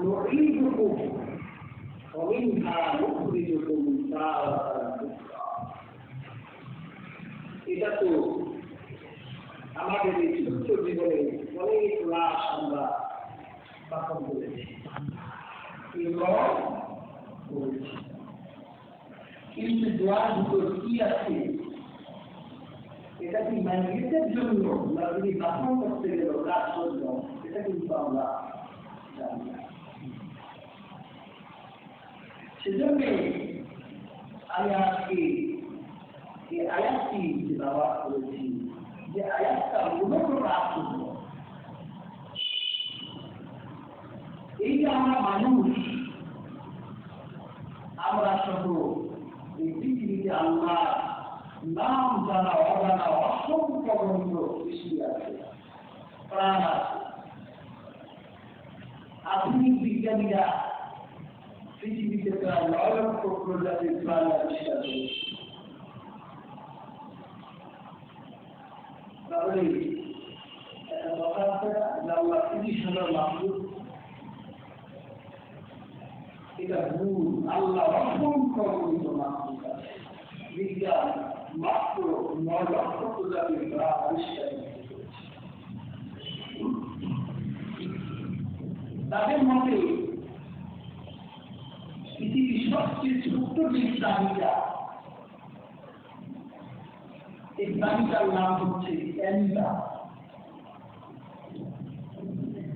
نعيدكم ومنها نخرجكم تارة أخرى এটা তো আমাদের এই ছোট্ট জীবনে অনেক লাশ আমরা স্থাপন করেছি করেছি কিন্তু দোয়ার ভিতর কি আছে এটা কি ম্যাগনেটের জন্য না যদি বাসন করতে গেল কাজ জন্য এটা কিন্তু আমরা জানি না সেজন্য আমি এই আয়াতটি করেছি, যে আয়াতটা মূলত এই যে আমরা মানুষ, আমরা সহ এই পৃথিবীতে আল্লাহ নাম জানা, অজানা, অসংখ্য গ্রন্থ সৃষ্টি আছে। প্রাণ আছে আধুনিক বিজ্ঞানীরা পৃথিবীতে প্রায় নয় লক্ষ প্রজাতির প্রাণ আবিষ্কার তাহলে একটা কথা আল্লাহ তিরিশ হাজার মাহবুব, এটা ভুল। আল্লাহ অসংখ্য গণিত মাহবুব বিজ্ঞান মাত্র নয় লক্ষ প্রজাতির প্রাণ আবিষ্কার তাদের মতে পৃথিবীর সবচেয়ে ছোট্ট যে প্রাণীটা এই প্রাণীটার নাম হচ্ছে অ্যান্ডা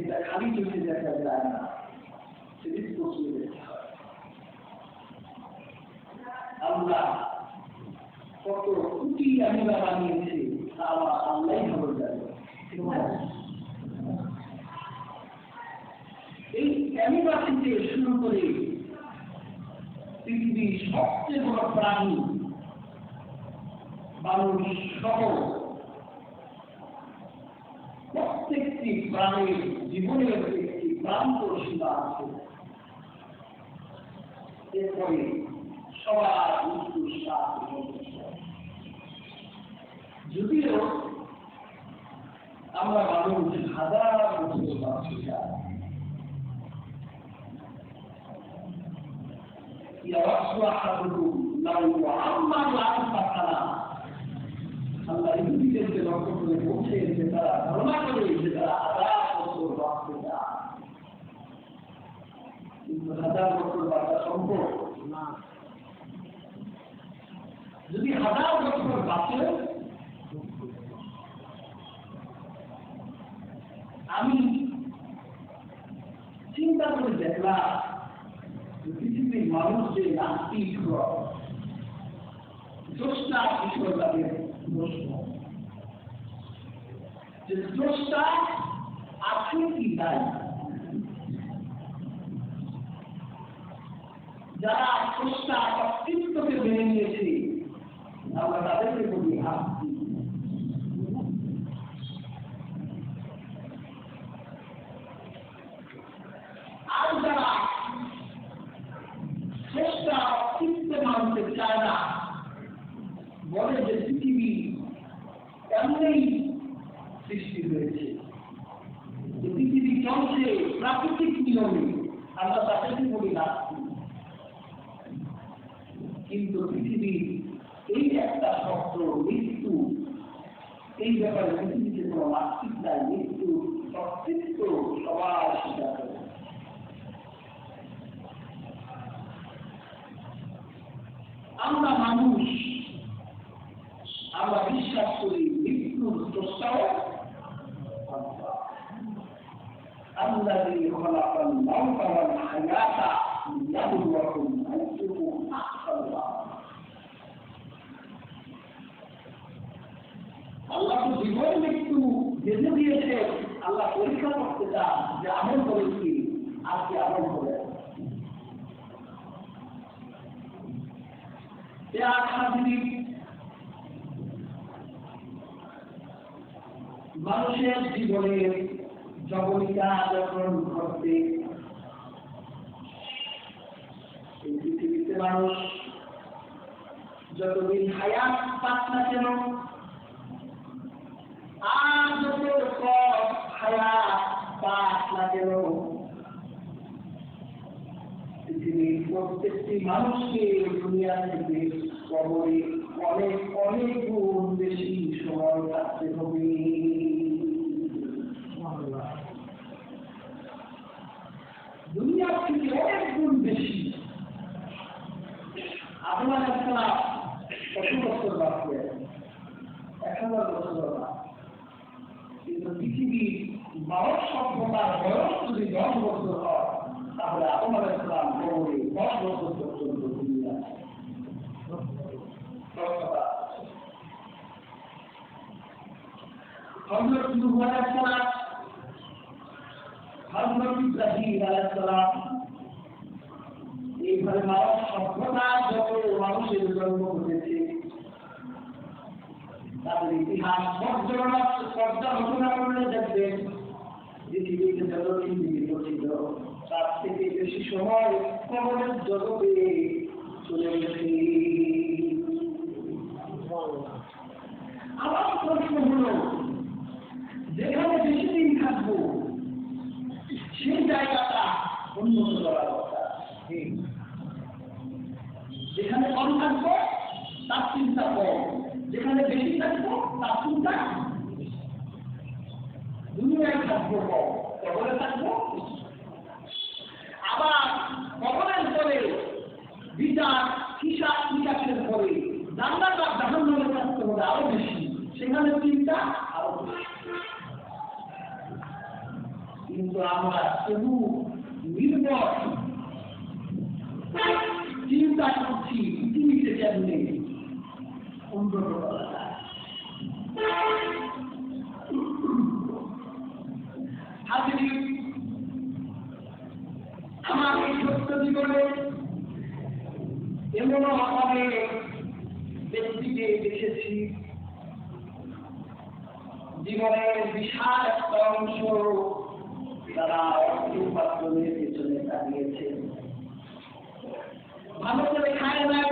এটা খালি চোখে দেখা যায় না কত কোটি অ্যামিবা বানিয়েছে, তা আমার জানে এই অ্যামিবা থেকে শুরু করে সবচেয়ে বড় প্রাণী মানুষ সহ প্রত্যেকটি প্রাণীর জীবনের একটি প্রান্ত সীমা আছে। এরপরে সবার মৃত্যু সাত যদিও আমরা মানুষ হাজার বছর বাঁচতে চাই يود أحدكم لو عمر ألف سنة আল্লাহ ইহুদিদেরকে লক্ষ্য করে বলছে যে তারা ধারণা করে যে তারা হাজার বছর বাঁচতে চায় কিন্তু হাজার বছর বাঁচা সম্ভব না যদি হাজার বছর বাঁচে আমি চিন্তা করে দেখলাম পৃথিবীর মানুষ যে নাস্তিক স্রষ্টা ঈশ্বর তাদের প্রশ্ন যে স্রষ্টা আছে কি নাই যারা স্রষ্টা অস্তিত্বকে মেনে নিয়েছে আমরা তাদেরকে বলি হাস্তি আর যারা স্রষ্টা অস্তিত্ব মানতে চায় না বলে যে পৃথিবী এমনি সৃষ্টি হয়েছে। পৃথিবী চলছে প্রাকৃতিক নিয়মে। আমরা তাদেরকে বলি নাস্তি কিন্তু পৃথিবীর এই একটা শব্দ মৃত্যু, এই ব্যাপারে পৃথিবীতে কোনো নাস্তিক নাই। মৃত্যু অস্তিত্ব সবার স্বীকার করে আমরা মানুষ خلق الموت والحياة ليبلوكم أيكم أحسن আল্লাহ তো জীবন মৃত্যু বেঁধে দিয়েছে আল্লাহ পরীক্ষা করতে চান যে আমল করেছি আর কি আমল করে মানুষের জীবনের যখন ঘটবে এই পৃথিবীতে মানুষ যতদিন হায়াত পাক না কেন, আর যত হায়াত পাক না কেন, পৃথিবীর প্রত্যেকটি মানুষকে দুনিয়া থেকে কবরে অনেক অনেক গুণ বেশি সময় হবে। দুনিয়ার থেকে অনেক বেশি। আপনার একটা কত বছর বাকি এক হাজার বছর কিন্তু পৃথিবীর মানব সভ্যতার যদি দশ বছর হয়, তাহলে আপনার ইসলাম দশ বছর পর্যন্ত দুনিয়া হজরত ইব্রাহিম সভ্যতা যত মানুষের জন্ম ঘটেছে, তাদের ইতিহাস করলে দেখবেন পৃথিবীতে যত জীবিত তার থেকে বেশি সময় কবরের জগতে চলে গেছে। জীবনের বিশাল একটা অংশ তারা অর্থ উপার্জনের পেছনে দাঁড়িয়েছে। ভালো করে খায় নাই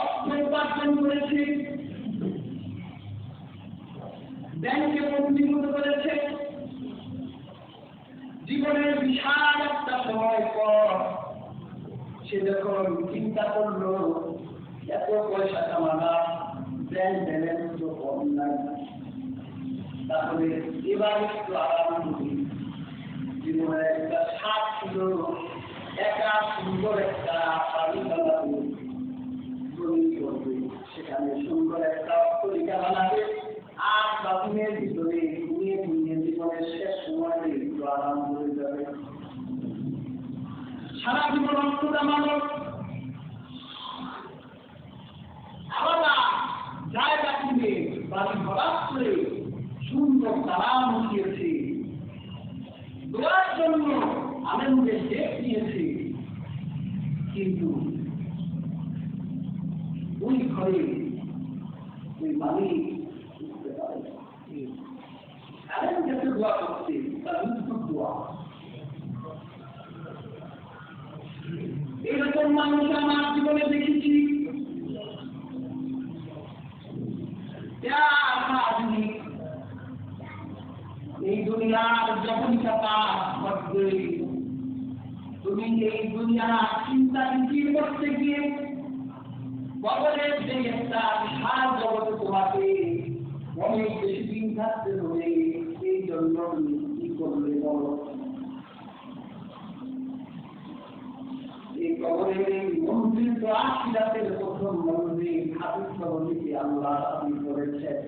অর্থ উপার্জন করেছে। ব্যাংকে পঞ্জীভূত করেছে জীবনের বিশাল একটা সময় পর সে যখন চিন্তা করল কামানা ব্যাংক ব্যালেন্স তো এবার একটু আরাম করি জীবনের একটা স্বাদ ছিল একা সুন্দর একটা বানাবে করবে সেখানে সুন্দর একটা অট্টলিকা বানাবে আর বাথরুমের ভিতরে ঘুমিয়ে ঘুমিয়ে জীবনের শেষ সময় একটু আরাম করে যাবে সারা জীবন অর্থটা মানুষ সুন্দর কিন্তু ওই ঘরে ওই এরকম মানুষ আমার জীবনে দেখেছি যা আদমি এই দুনিয়ার যখন কথা ঘটবে তুমি এই দুনিয়ার চিন্তা বিক্রি করতে গিয়ে হবে এই জন্য কি করলে বলো? এই কবরের মন্দির তো আশিরাতের মন্দির আল্লাহ দাবি করেছেন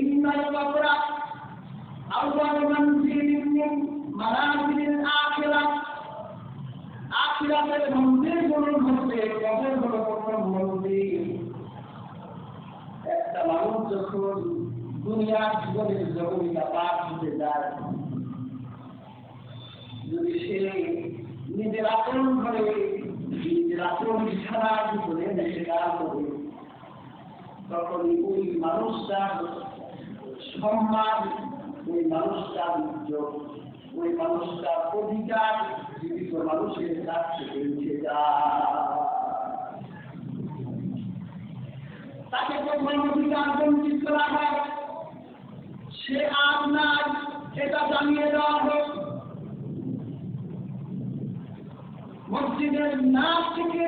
ইন্নাল কবরা আউয়াল মনজিলিন মিন আখিরাত। আখিরাতের মন্দিরগুলোর মধ্যে কবর হলো প্রথম মন্দির একটা মানুষ যখন দুনিয়ার জীবনের জগৎটা পার হতে যায় যদি সে নিজের আচরণ করে নিজের আচরণ বিছানার ভিতরে দেশে কাজ করে তখন ওই মানুষটার সম্মান ওই মানুষটার ইজ্জত ওই মানুষটার অধিকার জীবিত মানুষের কাছ যায়। তাকে অধিকার বঞ্চিত করা সে আপনার এটা জানিয়ে দেওয়া হোক মসজিদের না থেকে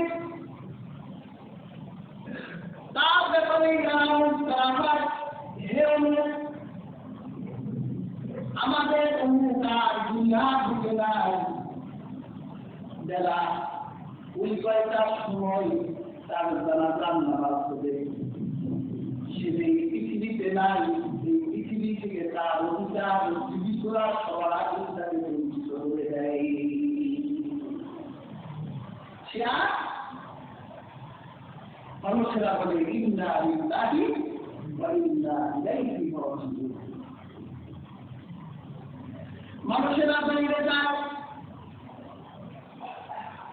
তার ব্যাপারে অ্যানাউন্স করা হয়, হে আমাদের অমুক আর দুনিয়া ঢুকে নাই। বেলা, ওই কয়টার সময় তার জানাজান নামাজ হবে সে যে পৃথিবীতে নাই, এই পৃথিবী থেকে তার অধিকার সবার আগে তাকে বঞ্চিত হয়ে মানুষেরা বলে ইন্না ইলাইহি মানুষেরা বাইরে যায়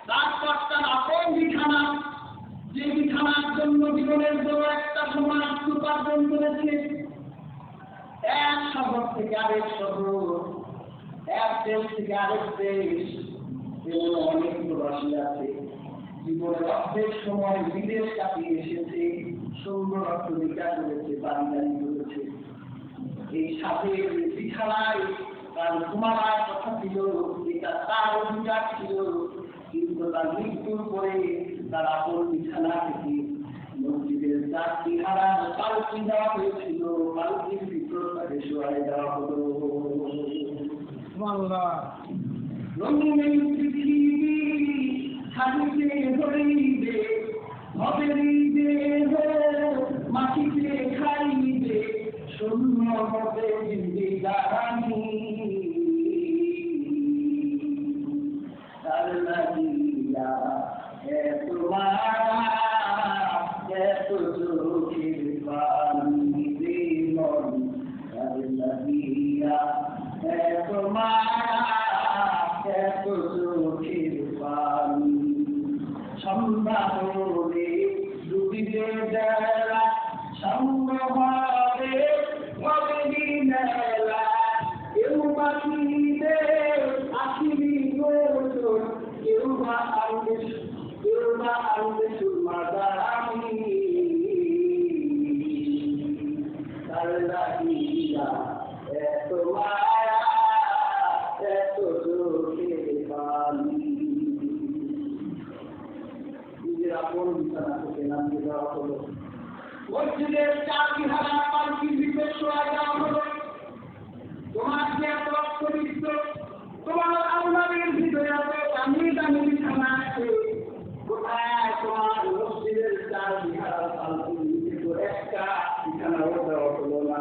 তারপর তার আপন বিছানা যে বিছানার জন্য জীবনের জন্য একটা সময় উপার্জন করেছে, এক শহর থেকে আরেক শহর, এক দেশ থেকে আরেক দেশ, এমন অনেক প্রবাসী আছে, জীবনের অর্ধেক সময় বিদেশ কাটিয়ে এসেছে সুন্দর অর্থবিকা করেছে, বাড়ি করেছে। এই সাথে বিছানায় তার ঘুমাবার কথা ছিল, এটা তার অধিকার ছিল, কিন্তু তার মৃত্যুর পরে তার আপন বিছানা থেকে মসজিদের চারটি হারার পালকি দেওয়া হয়েছিল পালকির ভিতর তাকে শোয়াই দেওয়া হলো। রঙিন পৃথিবী থাকিতে ধরিবে ভবেরিবে মাটিতে খাইবে শূন্য হবে জিন্দিগানি তার বড় বিছানা থেকে নামিয়ে দেওয়া হলো। মসজিদের চারটি হাজার পাঁচটি বিশেষ শোয়া দেওয়া হলো। তোমার যে এত পবিত্র তোমার আল্লাহের ভিতরে এত দামি দামি বিছানা আছে। কোথায় তোমার মসজিদের চার বিহার পাঁচটি একটা বিছানাও দেওয়া হলো না।